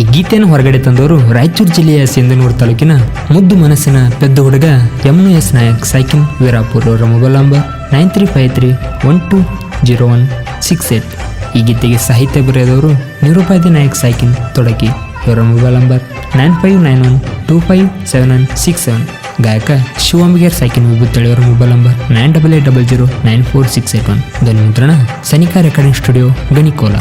ಈ ಗೀತೆಯನ್ನು ಹೊರಗಡೆ ತಂದವರು ರಾಯಚೂರು ಜಿಲ್ಲೆಯ ಸಿಂಧನೂರು ತಾಲೂಕಿನ ಮುದ್ದು ಮನಸ್ಸಿನ ಪೆದ್ದ ಹುಡುಗ ಎಂ ಎಸ್ ನಾಯಕ್ ಸೈಕಿನ್ ವೀರಾಪುರ್ ಅವರ mobile number nine three five three one two zero one six eight. ಈ ಗೀತೆಗೆ ಸಾಹಿತ್ಯ ಬರೆದವರು ನಿರುಪಾದಿ ನಾಯಕ್ ಸೈಕಿನ್ ತೊಡಕಿ ಇವರ mobile number nine five nine one two five seven one six seven. ಗಾಯಕ ಶಿವಮೊಗ್ಗೇರ್ ಸೈಕಿನ್ ಅವರ mobile number nine double eight double zero nine four six eight one. ಧ್ವನಿ ಮುದ್ರಣ ಸನಿಕಾ ರೆಕಾರ್ಡಿಂಗ್ ಸ್ಟುಡಿಯೋ ಗಣಿಕೋಲ.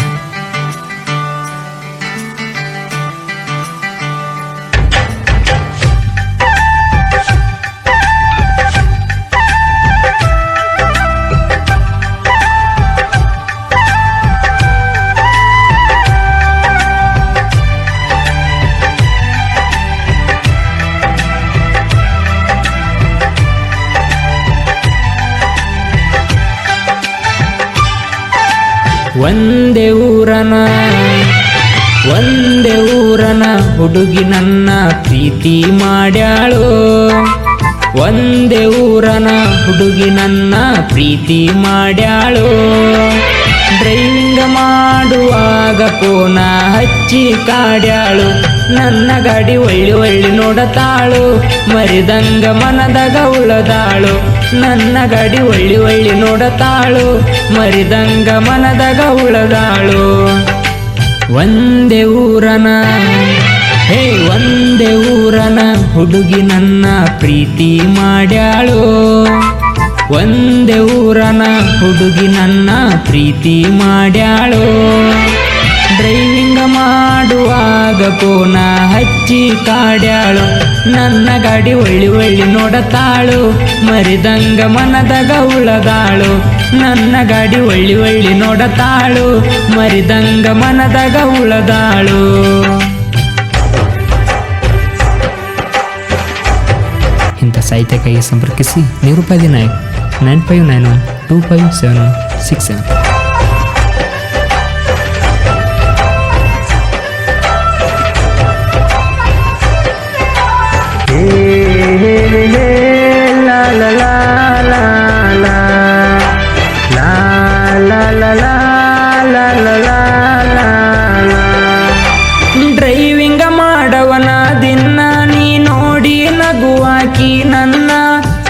ಒಂದೇ ಊರನ ಒಂದೇ ಊರನ ಹುಡುಗಿ ನನ್ನ ಪ್ರೀತಿ ಮಾಡ್ಯಾಳು. ಒಂದೇ ಊರನ ಹುಡುಗಿ ನನ್ನ ಪ್ರೀತಿ ಮಾಡ್ಯಾಳು. ಡ್ರೈವಿಂಗ್ ಮಾಡುವಾಗ ಕೋನ ಹಚ್ಚಿ ಕಾಡ್ಯಾಳು. ನನ್ನ ಗಾಡಿ ಒಳ್ಳಿ ಒಳ್ಳಿ ನೋಡತಾಳು, ಮರಿದಂಗ ಮನದಾಗ ಉಳದಾಳು. ನನ್ನ ಗಾಡಿ ಒಳ್ಳಿ ಒಳ್ಳಿ ನೋಡತಾಳು, ಮರಿದಂಗ ಮನದಾಗ ಉಳದಾಳು. ಒಂದೇ ಊರನ, ಹೇ, ಒಂದೇ ಊರನ ಹುಡುಗಿ ನನ್ನ ಪ್ರೀತಿ ಮಾಡ್ಯಾಳು. ಒಂದೇ ಊರನ ಹುಡುಗಿ ನನ್ನ ಪ್ರೀತಿ ಮಾಡ್ಯಾಳು. ಡ್ರೈವಿಂಗ್ ಮಾಡುವಾಗ ಕೋನ ಹಚ್ಚಿ ಕಾಡ್ಯಾಳು. ನನ್ನ ಗಾಡಿ ಒಳ್ಳಿ ಒಳ್ಳಿ ನೋಡತಾಳು. ಮರಿದಂಗ ಮನದಾಗ ಉಳದಾಳು. ನನ್ನ ಗಾಡಿ ಒಳ್ಳಿ ಒಳ್ಳಿ ನೋಡತಾಳು. ಮರಿದಂಗ ಮನದಾಗ ಉಳದಾಳು. ಇಂಥ ಸಾಹಿತ್ಯಕ್ಕಾಗಿ ಸಂಪರ್ಕಿಸಿ Nirupadi Nayak nine five nine one two five seven one six seven driving ಮಾಡವನ ದಿನ, ನೀ ನೋಡಿ ನಗುವಾಕಿ ನನ್ನ.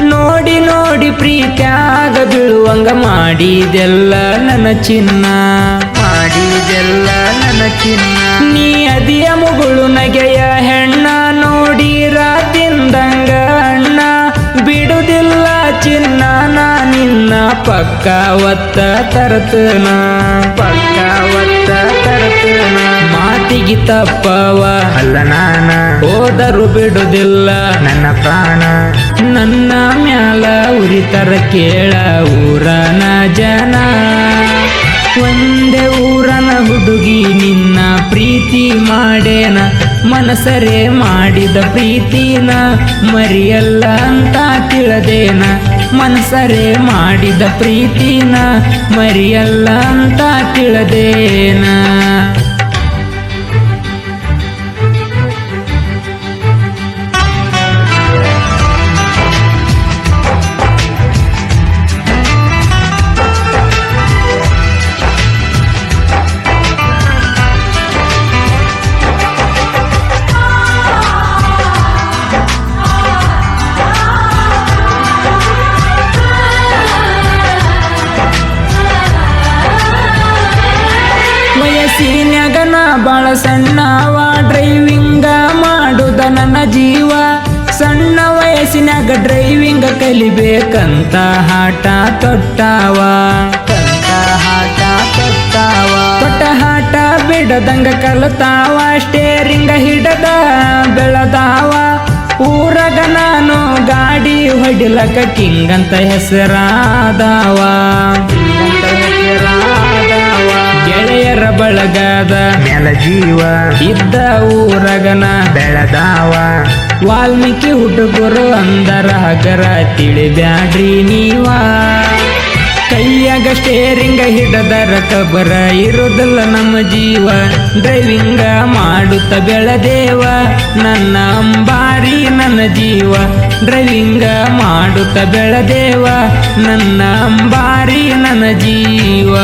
ನೋಡಿ ನೋಡಿ ಪ್ರೀತ್ಯಾಗ ಬೀಳುವಂಗ ಮಾಡಿದೆಲ್ಲ ನನ್ನ ಚಿನ್ನ. ಮಾಡಿದೆಲ್ಲ ನನ್ನ ಚಿನ್ನ. ನೀ ಅದಿಯ ಮುಗುಳು ನಗೆಯ ಹೆಣ್ಣ. ಚಿನ್ನ ನಾ ನಿನ್ನ ಪಕ್ಕ ಒತ್ತ ತರತನ. ಪಕ್ಕ ಒತ್ತ ತರತನ. ಮಾತಿಗೆ ತಪ್ಪವ. ಅಲ್ಲ ನಾನ. ಹೋದರು ಬಿಡುದಿಲ್ಲ ನನ್ನ ಪ್ರಾಣ. ನನ್ನ ಮ್ಯಾಲ ಉರಿತರ ಕೇಳ ಊರನ ಜನ. ಹುಡುಗಿ ನಿನ್ನ ಪ್ರೀತಿ ಮಾಡೇನ ಮನಸರೆ ಮಾಡಿದ ಪ್ರೀತಿನ ಮರಿಯಲ್ಲ ಅಂತ ತಿಳದೇನ, ಮನಸರೆ ಮಾಡಿದ ಪ್ರೀತಿನ ಮರಿಯಲ್ಲ ಅಂತ ತಿಳದೇನ. ಸಣ್ಣವ ಡ್ರೈವಿಂಗ ಮಾಡುದ ನನ್ನ ಜೀವ. ಸಣ್ಣ ವಯಸ್ಸಿನಾಗ ಡ್ರೈವಿಂಗ ಕಲಿಬೇಕಂತ ಹಾಟ ತೊಟ್ಟಾವ. ಹಾಟ ತೊಟ್ಟಾವ ತೊಟ್ಟ ಹಾಟ ಬಿಡದಂಗ ಕಲತಾವ. ಸ್ಟೇರಿಂಗ ಹಿಡದ ಬೆಳದಾವ. ಊರಗ ನಾನು ಗಾಡಿ ಹೊಡಿಲಕ ಕಿಂಗಂತ ಹೆಸರಾದವ. ಬಳಗದ ನೆಲ ಜೀವ ಇದ್ದ ಊರಗನ ಬೆಳದಾವ. ವಾಲ್ಮೀಕಿ ಹುಡುಗರು ಅಂದರ ಹಗರ ತಿಳಿಬ್ಯಾಡ್ರಿ ನೀವ. ಕೈಯಾಗ ಸ್ಟೇರಿಂಗ ಹಿಡದರ ಕಬರ ಇರುದಲ್ಲ ನಮ್ಮ ಜೀವ. ಡ್ರೈವಿಂಗ ಮಾಡುತ್ತ ಬೆಳದೇವ ನನ್ನ ಅಂಬಾರಿ ನನ್ನ ಜೀವ. ಡ್ರೈವಿಂಗ ಮಾಡುತ್ತ ಬೆಳದೇವ ನನ್ನ ಅಂಬಾರಿ ನನ್ನ ಜೀವ.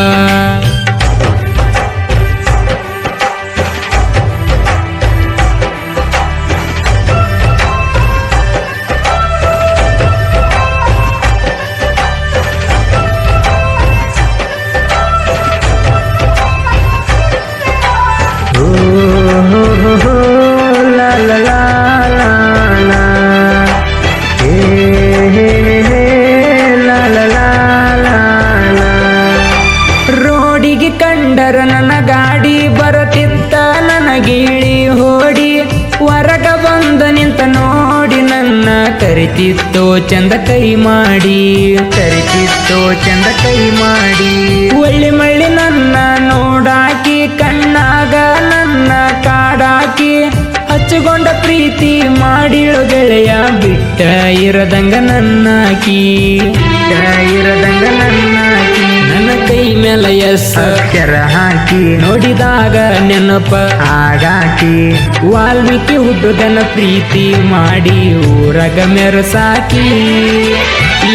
ಕರಿತಿತ್ತು ಚಂದ ಕೈ ಮಾಡಿ. ಕರಿತಿತ್ತು ಚಂದ ಕೈ ಮಾಡಿ. ಒಳ್ಳೆ ಮಳ್ಳಿ ನನ್ನ ನೋಡಾಕಿ ಕಣ್ಣಾಗ ನನ್ನ ಕಾಡಾಕಿ ಹಚ್ಚಿಕೊಂಡ ಪ್ರೀತಿ ಮಾಡಿಳು ಗೆಳೆಯ ಬಿಟ್ಟ ಇರದಂಗ ನನ್ನಾಕಿ. ಬಿಟ್ಟ ಇರದಂಗ ನನ್ನ ಮೇಲೆ ಎಸ್ ಅಕ್ಷರ ಹಾಕಿ. ನೋಡಿದಾಗ ನೆನಪ. ಆಗಾಕಿ ವಾಲ್ಮೀಕಿ ಹುಟ್ಟುದನ ಪ್ರೀತಿ ಮಾಡಿ ಊರಗ ಮೆರಸಾಕಿ.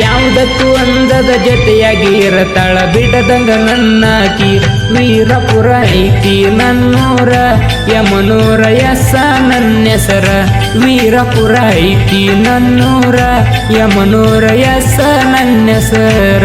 ಯಾವುದಕ್ಕೂ ಅಂದದ ಜೊತೆಯಾಗಿ ಇರತಾಳ ಬಿಡದಂಗ ನನ್ನಾಕಿ. ವೀರಪುರ ಐತಿ ನನ್ನೂರ ಯಮನೂರ ಎಸ ನನ್ನ ಹೆಸರ ವೀರಪುರ ಐತಿ ನನ್ನೂರ ಯಮನೂರ ಎಸ ನನ್ನ ಹೆಸರ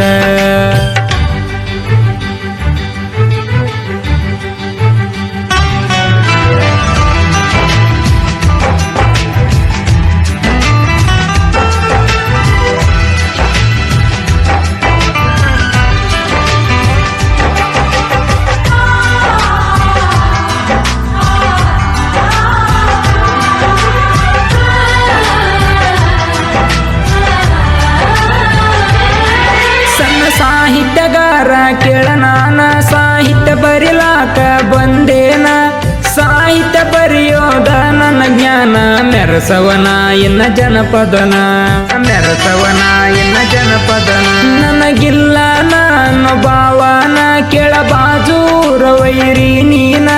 ಸಾಹಿತ್ಯಗಾರ ಕೇಳನಾನ ಸಾಹಿತ್ಯ ಬರಿಲಾಕ ಬಂದೇನ? ಸಾಹಿತ್ಯ ಬರೆಯೋದ ನನ್ನ ಜ್ಞಾನ ಮೆರಸವನ ಎನ್ನ ಜನಪದನ? ಮೆರಸವನ ಎನ್ನ ಜನಪದನ? ನನಗಿಲ್ಲ ನಾನು ಭಾವನ, ಕೇಳ ಬಾಜೂರ ವೈರಿ ನೀನ?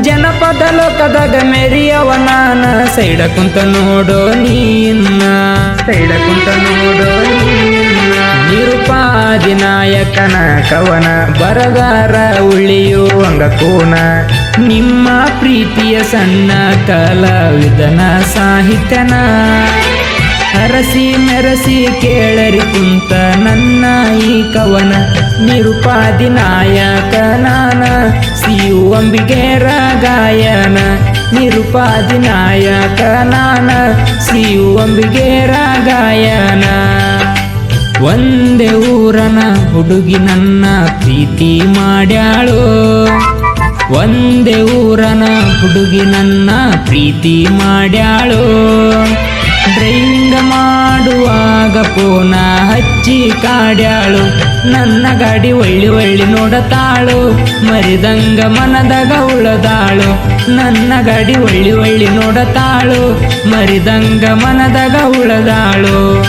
ಜನಪದ ಲೋಕದಾಗ ಮೆರಿಯವ ನಾನ, ಸೈಡ ಕುಂತ ನೋಡೋ ನೀನ್ನ ಸೈಡ ಕುಂತ ನೋಡೋ ನಿನ್ನ. ನಿರುಪಾದಿ ನಾಯಕನ ಕನ ಕವನ, ಬರಗಾರ ಉಳಿಯುವಂಗ ಕೋಣ ನಿಮ್ಮ ಪ್ರೀತಿಯ ಸಣ್ಣ ಕಲಾವಿದನ ಸಾಹಿತ್ಯನ. ಹರಸಿ ಮೆರಸಿ ಕೇಳರಿ ಕುಂತ ನನ್ನ ಈ ಕವನ. ನಿರುಪಾದಿ ನಾಯಕ ನಾನ, ಸಿಯು ಅಂಬಿಗೆರ ಗಾಯನ ನಿರುಪಾದಿ ನಾಯಕ ನಾನ, ಸಿಯು ಅಂಬಿಗೆರ ಗಾಯನ ಒಂದೇ ಊರನ ಹುಡುಗಿ ನನ್ನ ಪ್ರೀತಿ ಮಾಡ್ಯಾಳು. ಒಂದೇ ಊರನ ಹುಡುಗಿ ನನ್ನ ಪ್ರೀತಿ ಮಾಡ್ಯಾಳು. ಡ್ರೈವಿಂಗ್ ಮಾಡುವಾಗ ಪೋನ ಹಚ್ಚಿ ಕಾಡ್ಯಾಳು. ನನ್ನ ಗಾಡಿ ಒಳ್ಳಿ ಒಳ್ಳಿ ನೋಡತಾಳು. ಮರಿದಂಗ ಮನದಾಗ ಉಳದಾಳು. ನನ್ನ ಗಾಡಿ ಒಳ್ಳಿ ಒಳ್ಳಿ ನೋಡತಾಳು. ಮರಿದಂಗ ಮನದಾಗ ಉಳದಾಳು.